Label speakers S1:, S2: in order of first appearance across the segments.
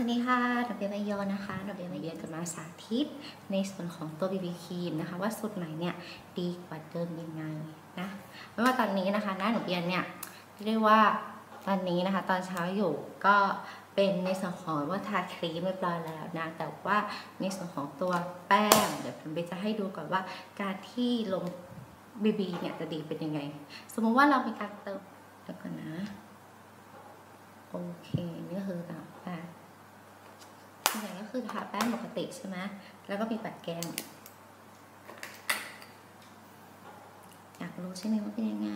S1: สวัสดีค่ะดอกเบี้ยใบยอนะคะดอกเบี้ยใบยอจะมาสาธิตในส่วนของตัว BB ครีมนะคะ ว่าสูตรไหนเนี่ยดีกว่าเดิมยังไงนะไม่ว่าตอนนี้นะคะหน้าหนูเบียนเนี่ยเรียกว่าตอนนี้นะคะ ตอนเช้าอยู่ก็เป็นในส่วนของว่าทาครีมเรียบร้อยแล้วนะแต่ว่าในส่วนของตัวแป้งเดี๋ยวผมจะให้ดูก่อนว่า การที่ลง BB เนี่ยจะดีเป็นยังไง สมมติว่าเรามีการเติมเดี๋ยวก่อนนะโอเคนี่คือแบบแป้งส่วนใหญ่ก็ คือทาแป้งปกติใช่ไหมแล้วก็มีปัดแก้มอยากรู้ใช่ไหมว่าเป็นยังไง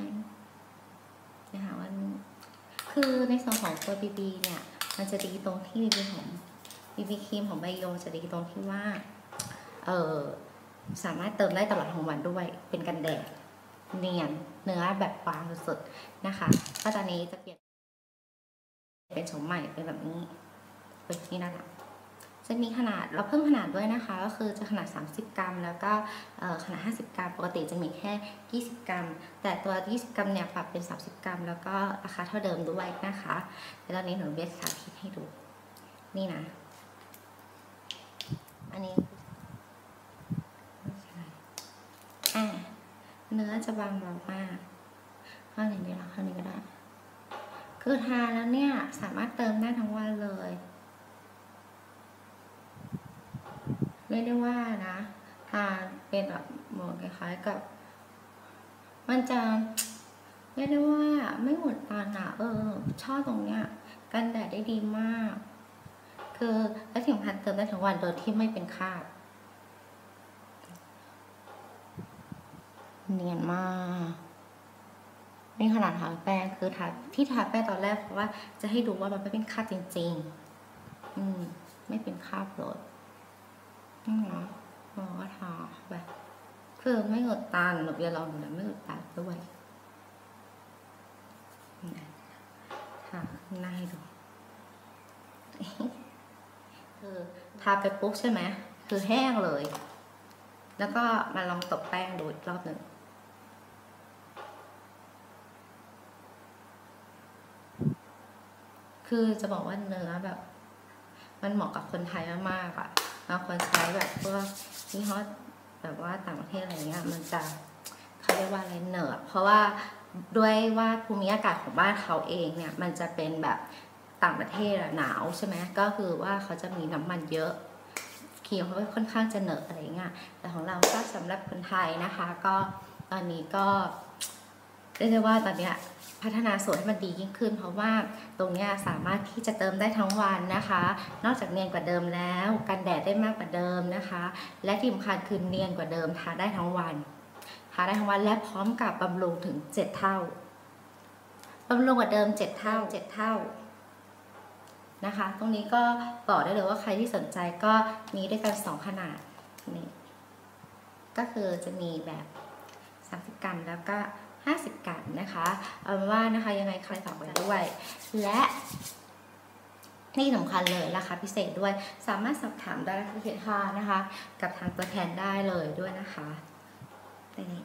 S1: นะคะว่าคือในส่วนของตัว BB เนี่ย มันจะดีตรงที่ BB ของ BB ครีมของใบโยจะดีตรงที่ว่า เออสามารถเติมได้ตลอดทั้งวันด้วย เป็นกันแดดเนียนเนื้อแบบบางสุดๆนะคะ ก็ตอนนี้จะเปลี่ยนเป็นโฉมใหม่เป็นแบบนี้เป็นที่น่ารัก จะมีขนาดเราเพิ่มขนาดด้วยนะคะ ก็คือจะขนาด 30 กรัม แล้วก็ขนาด 50 กรัม ปกติจะมีแค่ 20 กรัม แต่ตัว 20 กรัมเนี่ยปรับเป็น 30 กรัม แล้วก็ราคาเท่าเดิมด้วยนะคะแต่ตอนนี้หนูเบสสาธิตให้ดู นี่นะ อันนี้อ่าเนื้อจะบางเบามากข้างนี้ได้ละข้างนี้ก็ได้ คือทาแล้วเนี่ยสามารถเติมได้ทั้งวันเลย เรียกได้ว่านะทาเป็นแบบเหมือนคล้ายๆกับ มันจะเรียกได้ว่าไม่หมดตาหนาเออ ชอบตรงเนี้ย กันแดดได้ดีมาก คือและถึงพันเติมได้ทั้งวันโดยที่ไม่เป็นคราบเนียนมากนี่ขนาดทาแป้งคือทาที่ทาแป้งตอนแรกเพราะว่าจะให้ดูว่ามันไม่เป็นคราบจริง ๆ อืม ไม่เป็นคราบเลย นี่นะมอก็ทาไปคือไม่หดตาหนูเรียนลองดูนะไม่หดตาด้วยทาขึ้นหน้าให้ดูคือทาไปปุ๊บใช่ไหมคือแห้งเลย แล้วก็มาลองตบแป้งดูอีกรอบหนึ่งคือจะบอกว่าเนื้อแบบ มันเหมาะกับคนไทยมากๆอะ บางคนใช้แบบพวกยี่ห้อแบบว่าต่างประเทศอะไรเงี้ยมันจะเขาเรียกว่าอะไรเหนอะเพราะว่าด้วยว่าภูมิอากาศของบ้านเขาเองเนี่ยมันจะเป็นแบบต่างประเทศหนาวใช่ไหมก็คือว่าเขาจะมีน้ำมันเยอะเคียวเขาค่อนข้างจะเหนอะอะไรเงี้ยแต่ของเราก็สำหรับคนไทยนะคะ ก็ตอนนี้ก็ เรียกได้ว่าตอนเนี้ยพัฒนาส่วนให้มันดียิ่งขึ้น เพราะว่าตรงนี้สามารถที่จะเติมได้ทั้งวันนะคะ นอกจากเนียนกว่าเดิมแล้วกันแดดได้มากกว่าเดิมนะคะ และที่สำคัญคือเนียนกว่าเดิมทาได้ทั้งวันทาได้ทั้งวันและพร้อมกับบำรุงถึง 7 เท่าบำรุงกว่าเดิม 7 เท่า 7 เท่านะคะ ตรงนี้ก็บอกได้เลยว่าใครที่สนใจก็มีด้วยกัน 2 ขนาดนี่ก็คือจะมีแบบ 30 กรัมแล้วก็ 50 กันนะคะเอาเป็นว่านะคะยังไงใครฝากไว้ด้วย และนี่สำคัญเลยราคาพิเศษด้วย สามารถสอบถามได้ที่เพจค่านะคะ กับทางตัวแทนได้เลยด้วยนะคะตัวนี้